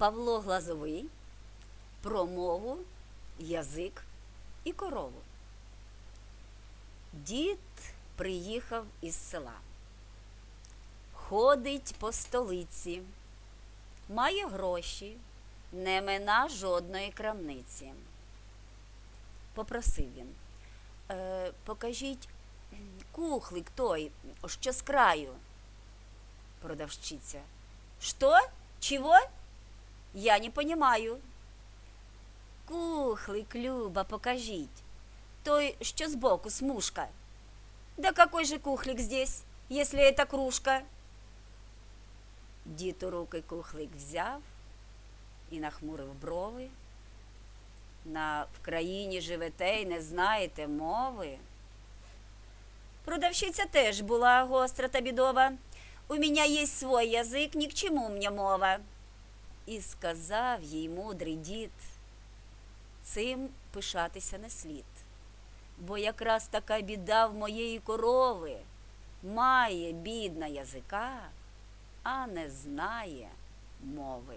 Павло Глазовий про мову, язик і корову. Дід приїхав із села. Ходить по столиці, має гроші, не мина жодної крамниці. Попросив він. Е, покажіть кухлик той, що з краю. Продавщиця. Что? Чего? Я не понимаю. Кухлик, Люба, покажіть. Той, що збоку, смужка. Да какой же кухлик здесь, если это кружка? Дід у руки кухлик взяв і нахмурив брови. На в країні живете й не знаєте мови. Продавщиця теж була гостра та бідова. У мене є свой язик, ні к чому мені мова. І сказав їй мудрий дід, цим пишатися не слід. Бо якраз така біда в моєї корови має бідна язика, а не знає мови.